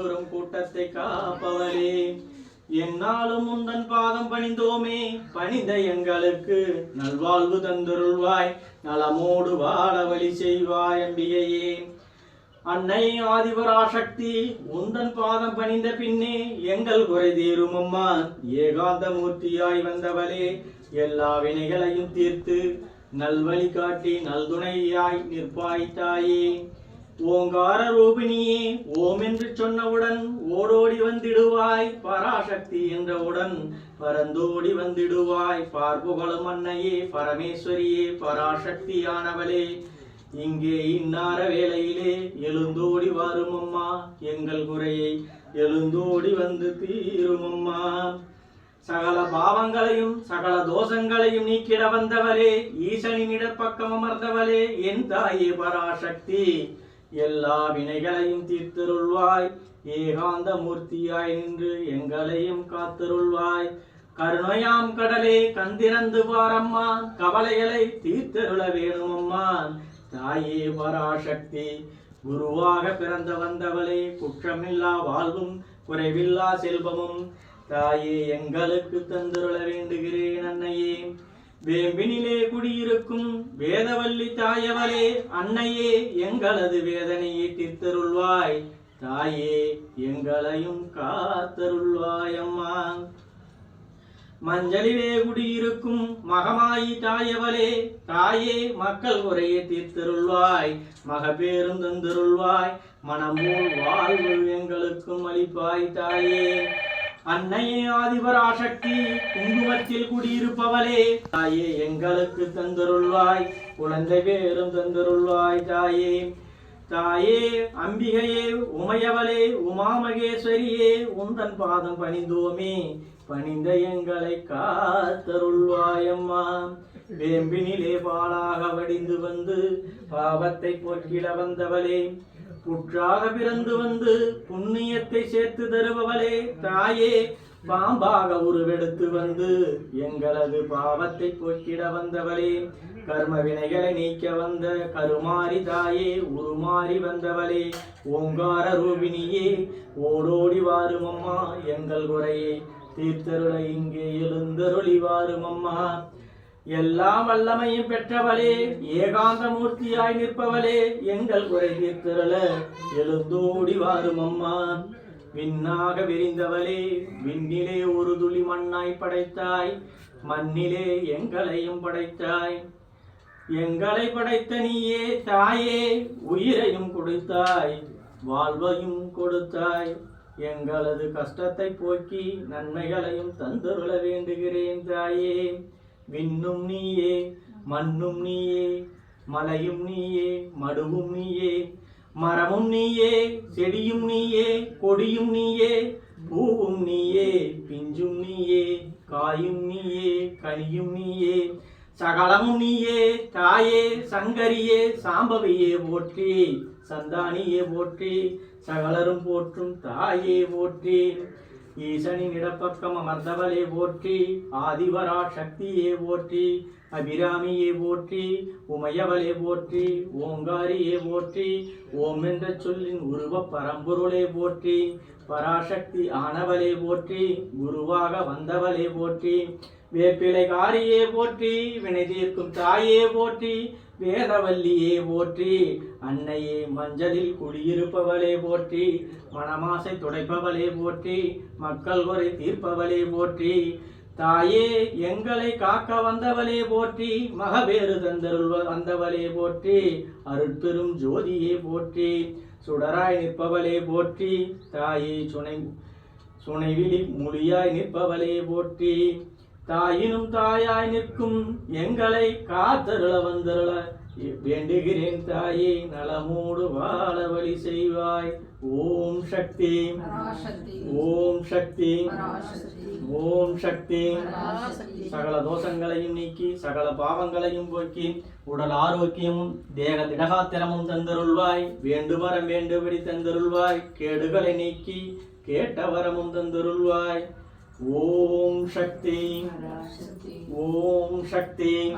வரும் கூட்டத்தை காப்பவளே என்னாலும் உந்தன் பாதம் பணிந்தோமே பணிந்த எங்களுக்கு நல்வாழ்வு தந்துருள்வாய் நலமோடு வாழ வழி செய்வாய் அம்பிகையே. அன்னை ஆதிபராசக்தி உந்தன் பாதம் பணிந்த பின்னே எங்கள் குறை தீரும் அம்மா. ஏகாந்த மூர்த்தியாய் வந்தவளே எல்லா வினைகளையும் தீர்த்து நல்வழி காட்டி நல்துணையாய் நிற்பாய் தாயே. ஓங்கார ரூபிணியே ஓம் என்று சொன்னவுடன் ஓடோடி வந்திடுவாய் பராசக்தி என்றவுடன் பரந்தோடி வந்திடுவாய். பார்புகளும் அன்னையே பரமேஸ்வரியே பராசக்தியானவளே. இங்கே இன்னார வேளையிலே எழுந்தோடி வரும் அம்மா எங்கள் குறையை எழுந்தோடி வந்து தீரும் அம்மா சகல பாவங்களையும் சகல தோஷங்களையும் நீக்கிட வந்தவளே ஈசனின் இடப்பக்கம் அமர்ந்தவளே என் தாயே பராசக்தி. எல்லா வினைகளையும் தீர்த்தருள்வாய். ஏகாந்த மூர்த்தியாய் நின்று எங்களையும் காத்தருள்வாய். கருணையாம் கடலே கந்திரந்து பாரம்மா கவலைகளை தீர்த்தருள வேணுமம்மா. தாயே பராசக்தி குருவாக பிறந்த வந்தவளே குற்றமில்லா வாழ்வும் குறைவில்லா செல்வமும். தாயே எங்களுக்கு தந்துருள வேண்டுகிறேன் அன்னையே. வேம்பினிலே குடியிருக்கும் வேதவல்லி தாயவளே அன்னையே எங்களது வேதனையை தீர்த்தருள்வாய் தாயே எங்களையும் காத்தருள்வாய் அம்மா. மஞ்சளிலே குடியிருக்கும் மகமாயி தாயவளே தாயே மக்கள் குறையை தீர்த்தருள்வாய். மகபேரும் தந்தருள்வாய். மனமூல் வாழ்வு எங்களுக்கும் அளிப்பாய் தாயே. அன்னையே ஆதிபராசக்தி குங்குமத்தில் குடியிருப்பவளே தாயே எங்களுக்கு தந்தருள்வாய். குழந்தை பேரும் தந்தருள்வாய் தாயே. தாயே அம்பிகையே உமையவளே உமாமகேஸ்வரியே உந்தன் பாதம் பணிந்தோமே. பணிந்த எங்களை காத்தருள்வாயம்மா வேம்பினிலே பாலாக வடிந்து வந்து பாவத்தை போக்கிட வந்தவளே. புற்றாக பிறந்து வந்து புண்ணியத்தை சேர்த்து தருபவளே தாயே பாம்பாக உருவெடுத்து வந்து எங்களது பாவத்தை போக்கிட வந்தவளே கர்ம வினைகளை நீக்க வந்த கருமாரி தாயே உருமாறி வந்தவளே ஓங்கார ரூபிணியே ஓடோடி வாரும் அம்மா எங்கள் குறையே தீர்த்தருளை இங்கே எழுந்தருளி வாரும் அம்மா எல்லா வல்லமையும் பெற்றவளே ஏகாந்த மூர்த்தியாய் நிற்பவளே எங்கள் குறை தீர்த்தருள எழுந்தோடி வாரும் அம்மா. விண்ணாக விரிந்தவளே விண்ணிலே ஒரு துளி மண்ணாய் படைத்தாய் மண்ணிலே எங்களையும் படைத்தாய். எங்களை படைத்த நீயே தாயே உயிரையும் கொடுத்தாய் வாழ்வையும் கொடுத்தாய். எங்களது கஷ்டத்தை போக்கி நன்மைகளையும் தந்துருள வேண்டுகிறேன் தாயே. விண்ணும் நீயே மண்ணும் நீயே மலையும் நீயே மடுவும் நீயே மரமும் நீயே செடியும் நீயே கொடியும் நீயே பூவும் நீயே பிஞ்சும் நீயே காயும் நீயே கனியும் நீயே சகலமும் நீயே தாயே சங்கரியே சாம்பவியே போற்றி சந்தானியே போற்றி சகலரும் போற்றும் தாயே போற்றி. ஈசனின் இடப்பக்கம் அமர்ந்தவளே போற்றி ஆதிவரா சக்தியே போற்றி அபிராமியே போற்றி உமையவளே போற்றி ஓங்காரியே போற்றி ஓம் என்ற சொல்லின் உருவ பரம்பொருளே போற்றி பராசக்தி ஆனவளே போற்றி குருவாக வந்தவளே போற்றி வேப்பிலை காரியே போற்றி வினை தீர்க்கும் தாயே போற்றி வேதவல்லியே போற்றி அன்னையே மஞ்சளில் குடியிருப்பவளே போற்றி மணமாசை துடைப்பவளே போற்றி மக்கள் குறை தீர்ப்பவளே போற்றி தாயே எங்களை காக்க வந்தவளே போற்றி மகபேறு தந்தருள் வந்தவளே போற்றி அருட்பெரும் ஜோதியே போற்றி சுடராய் நிற்பவளே போற்றி தாயே சுனை சுனைவிழி மொழியாய் நிற்பவளே போற்றி தாயினும் தாயாய் நிற்கும் எங்களை காத்தருள வந்தருள வேண்டுகிறேன் தாயே நலமோடு வாழ வழி செய்வாய். ஓம் சக்தி. ஓம் சக்தி. ஓம் சக்தி. சகல தோஷங்களையும் நீக்கி சகல பாவங்களையும் போக்கி உடல் ஆரோக்கியமும் தேக திடகாத்திரமும் தந்தருள்வாய். வேண்டுவரம் வேண்டுபடி தந்தருள்வாய். கேடுகளை நீக்கி கேட்ட வரமும் தந்தருள்வாய். ஓம் சக்தி. ஓம் சக்தி.